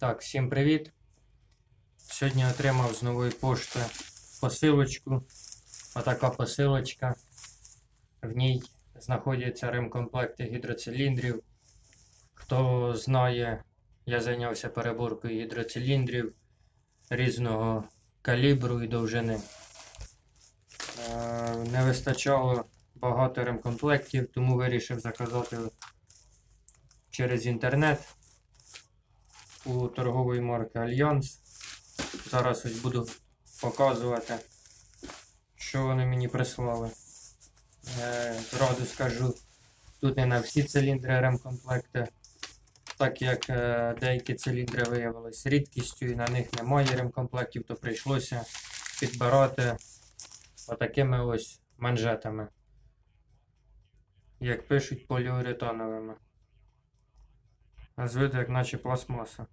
Так, всім привіт. Сьогодні отримав з нової пошти посилочку. Отака посилочка. В ній знаходяться ремкомплекти гідроциліндрів. Хто знає, я зайнявся переборкою гідроциліндрів різного калібру і довжини. Е, Не вистачало багато ремкомплектів, тому вирішив заказати через інтернет у торгової марки Альянс. Зараз ось буду показувати, що вони мені прислали. Е, Зразу скажу, тут не на всі циліндри ремкомплекти, так як е, деякі циліндри виявились рідкістю і на них немає ремкомплектів, то прийшлося підбирати отакими ось манжетами. Як пишуть поліуретановими. А з як наче пластмаса.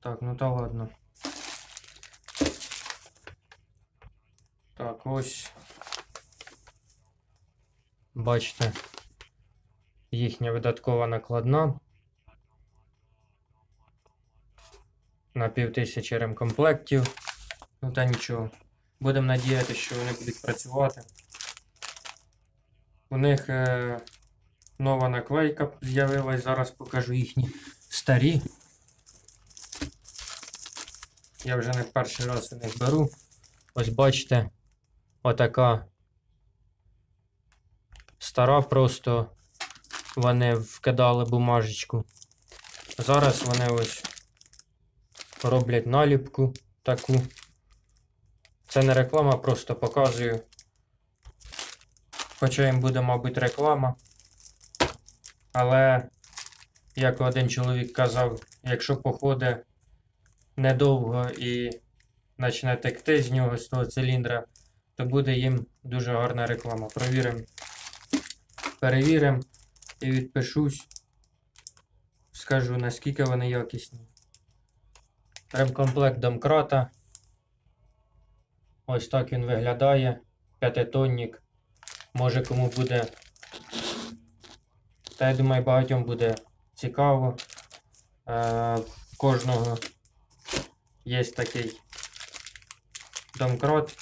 Так, ну та ладно. Так, ось. Бачите, їхня видаткова накладна. На півтисячі ремкомплектів. Ну та нічого. Будемо надіятися, що вони будуть працювати. У них е, нова наклейка з'явилась, зараз покажу їхні старі. Я вже не перший раз у беру. Ось бачите, отака стара, просто вони вкидали бумажечку. Зараз вони ось роблять наліпку таку. Це не реклама, просто показую. Хоча їм буде, мабуть, реклама. Але, як один чоловік казав, якщо походить недовго і почне текти з нього, з того циліндра, то буде їм дуже гарна реклама. Провіримо. Перевіримо і відпишусь. Скажу наскільки вони якісні. Ремкомплект домкрата. Ось так він виглядає. П'ятитонник. Може кому буде. Та я думаю, багатьом буде цікаво. Е, кожного є такий домкрат.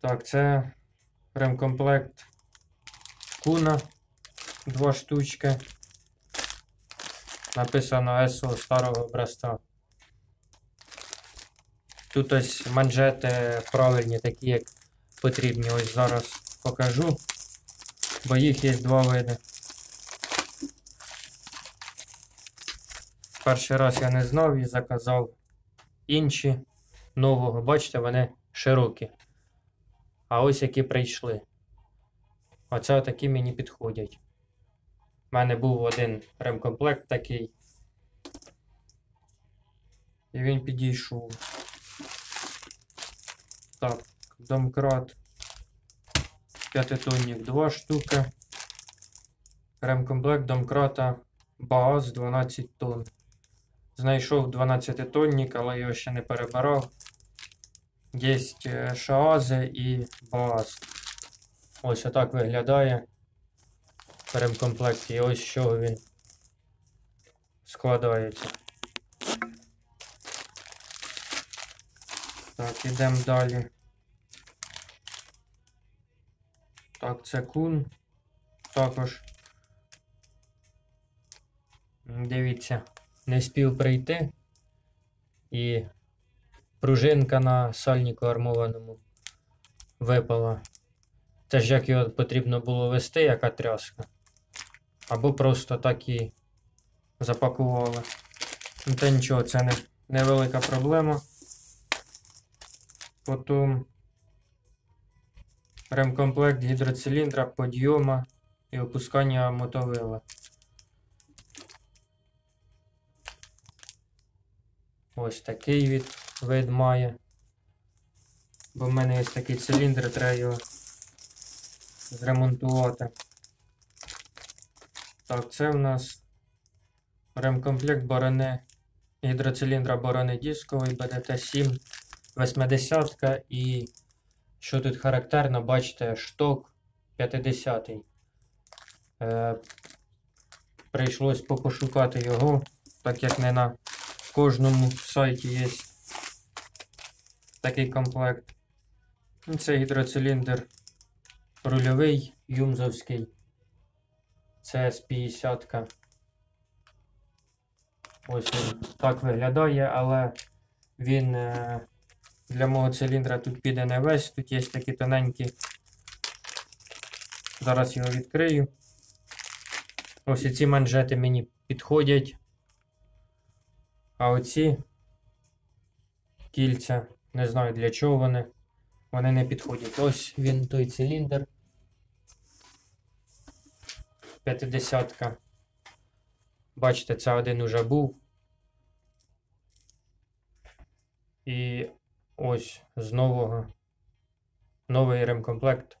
Так, це ремкомплект Куна. Два штучки. Написано СО старого образця. Тут ось манжети правильні, такі, як потрібні. Ось зараз покажу, бо їх є два види. Перший раз я не знав і заказав інші нового. Бачите, вони широкі. А ось які прийшли. Оце такі мені підходять. У мене був один ремкомплект такий. І він підійшов. Так, домкрат. П'ятитонник 2 штуки. Ремкомплект домкрата БААЗ 12 тонн. Знайшов 12 тонник, але його ще не перебирав. Є шаази і БААЗ. Ось отак виглядає в ремкомплекті. І ось чого він складається. Так, ідемо далі. Так, це кун. Також. Дивіться, не спів прийти. І пружинка на сальнику армованому випала. Це ж як його потрібно було вести, яка тряска. Або просто так і запакували. Ну, Та нічого, це не, невелика проблема. Потім ремкомплект гідроциліндра, подйома і опускання мотовила. Ось такий від, вид має. Бо в мене є такий циліндр, треба його зремонтувати. Так, це в нас ремкомплект борони гідроциліндра борони дисковий БДТ-7 80 і що тут характерно, бачите, шток 50 е, Прийшлось попошукати його, так як не на кожному сайті є такий комплект. Ну, Це гідроциліндр рульовий юмзовський. Це з 50 -ка. Ось він так виглядає, але він е, для мого циліндра тут піде не весь. Тут є такі тоненькі. Зараз його відкрию. Ось ці манжети мені підходять. А оці кільця, не знаю для чого вони. Вони не підходять. Ось він той циліндр. 50-ка. Бачите, це один уже був. І ось з нового новий ремкомплект.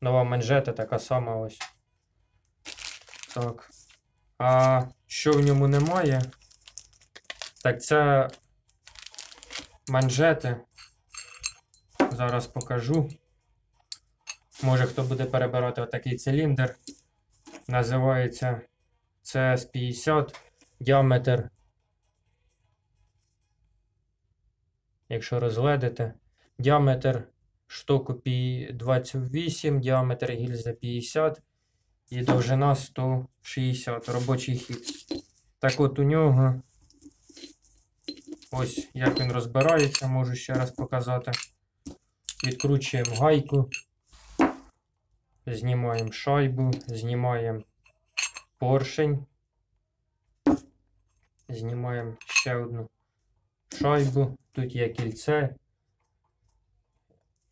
Нова манжета така сама ось. Так. А що в ньому немає? Так це манжети. Зараз покажу. Може хто буде перебирати отакий циліндр. Називається CS50 діаметр. Якщо розгледите, діаметр штоку 28, діаметр гільзи 50 і довжина 160 робочий хід. Так от у нього ось як він розбирається, можу ще раз показати. Відкручуємо гайку, знімаємо шайбу, знімаємо поршень, знімаємо ще одну шайбу, тут є кільце,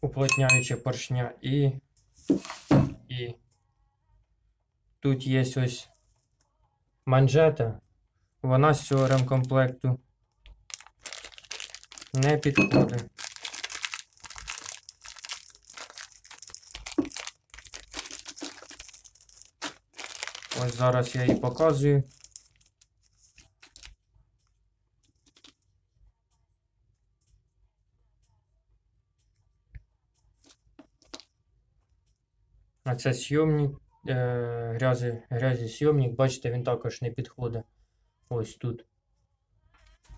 уплотняюче поршня і, і тут є ось манжета, вона з цього ремкомплекту не підходить. Ось зараз я її показую. А це сйомник, е, грязі, грязі сйомник, бачите, він також не підходить. Ось тут.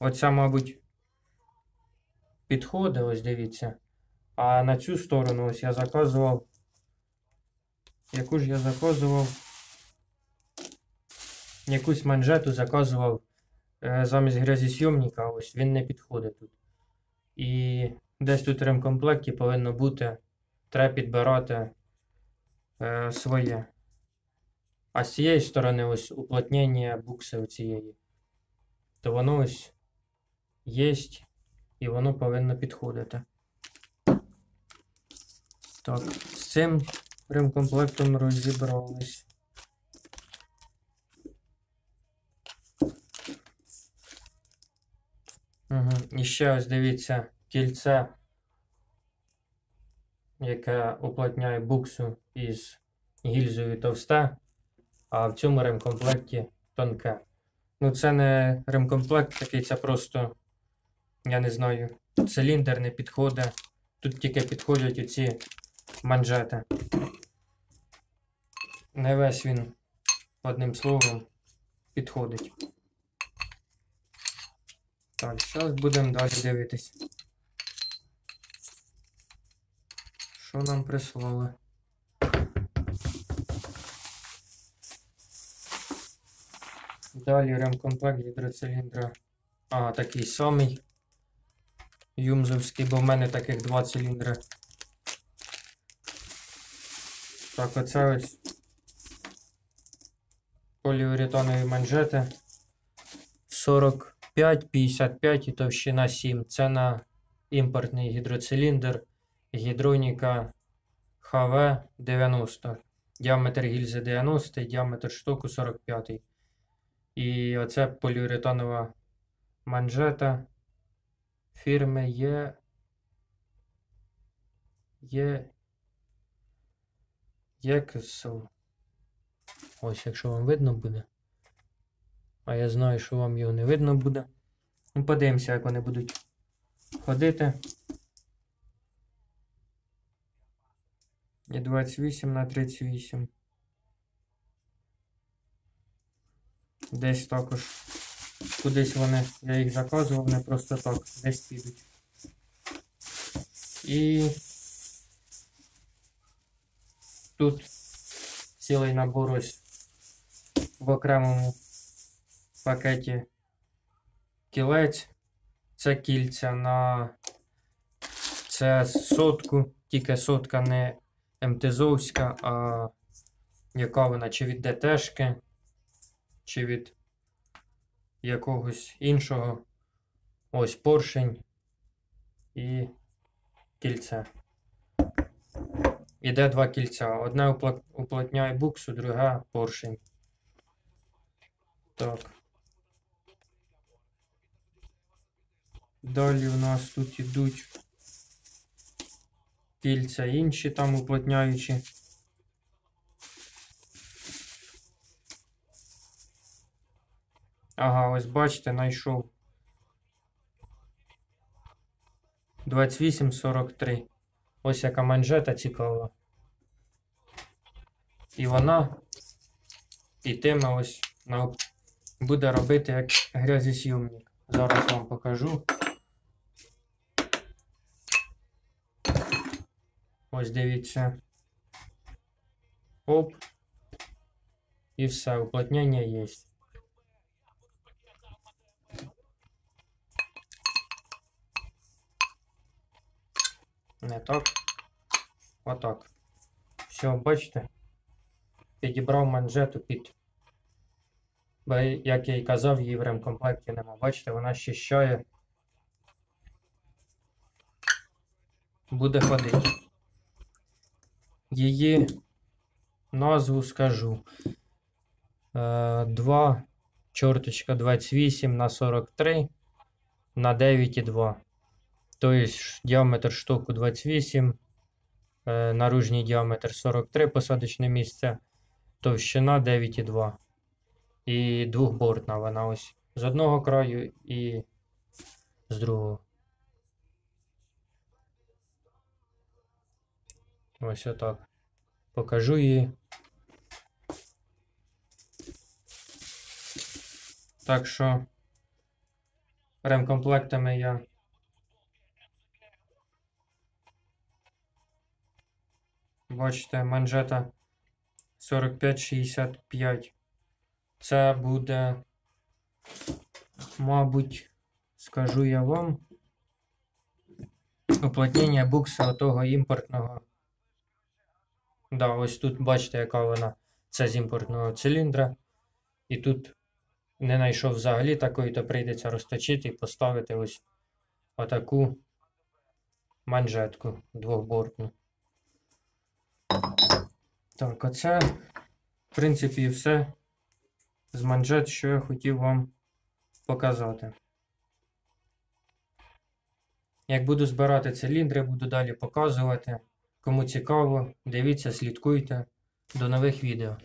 Оця, мабуть, підходить, ось дивіться. А на цю сторону ось я заказував. Яку ж я заказував? Якусь манжету заказував е, замість грязісйомника, ось він не підходить тут. І десь тут в ремкомплекті повинно бути, треба підбирати е, своє. А з цієї сторони ось уплотнення букси оцієї. То воно ось є і воно повинно підходити. Так, з цим ремкомплектом розібрались. Угу. І ще ось дивіться кільце, яке уплотняє буксу із гільзою товсте, а в цьому ремкомплекті тонке. Ну, це не ремкомплект такий, це просто, я не знаю, циліндр не підходить. Тут тільки підходять оці манжети. Не весь він, одним словом, підходить. Так, зараз будемо далі дивитись. Що нам прислали? Далі ремкомплект гідроциліндра. А, такий самий. Юмзовський, бо в мене таких два циліндри. Так, оце ось поліуретанові манжети 45, 55 і товщина 7. Це на імпортний гідроциліндр Гідроніка ХВ 90. Діаметр гільзи 90, діаметр штоку 45. І оце поліуретанова манжета фірми є. Є. Єксел. Ось, якщо вам видно буде. А я знаю, що вам його не видно буде. Ну, подивимося, як вони будуть ходити. І 28 на 38. Десь також. Кудись вони, я їх заказував, не просто так, десь підуть. І тут цілий набор ось в окремому пакеті кілець. Це кільця на це сотку, тільки сотка не МТЗовська, а яка вона чи від ДТшки, чи від якогось іншого. Ось поршень і кільце. Іде два кільця. Одне уплотняє буксу, друге поршень. Так. Далі у нас тут ідуть кільця інші там уплотняючі. Ага, ось бачите, знайшов. 2843. Ось яка манжета цікава. І вона ітиме ось на, буде робити як грязісйомник. Зараз вам покажу. Ось дивіться. Оп. І все, уплотнення є. Не так. Отак. Все, бачите? Підібрав манжету під. Бо, як я і казав, її в ремкомплекті нема. Бачите, вона щищає. Буде ходити. Її назву скажу. Е, 2 чорточка 28 на 43 на 9,2. Тобто діаметр штоку 28, е, наружній діаметр 43 посадочне місце, товщина 9,2. І двохбортна вона ось з одного краю і з другого. Ось отак. Покажу її. Так що ремкомплектами я Бачите, манжета 45-65. Це буде, мабуть, скажу я вам, уплотнення букса того імпортного. Да, ось тут бачите, яка вона. Це з імпортного циліндра. І тут не знайшов взагалі такої, то прийдеться розточити і поставити ось отаку манжетку двохбортну. Так, оце, в принципі, все з манжет, що я хотів вам показати. Як буду збирати циліндри, буду далі показувати. Кому цікаво, дивіться, слідкуйте. До нових відео.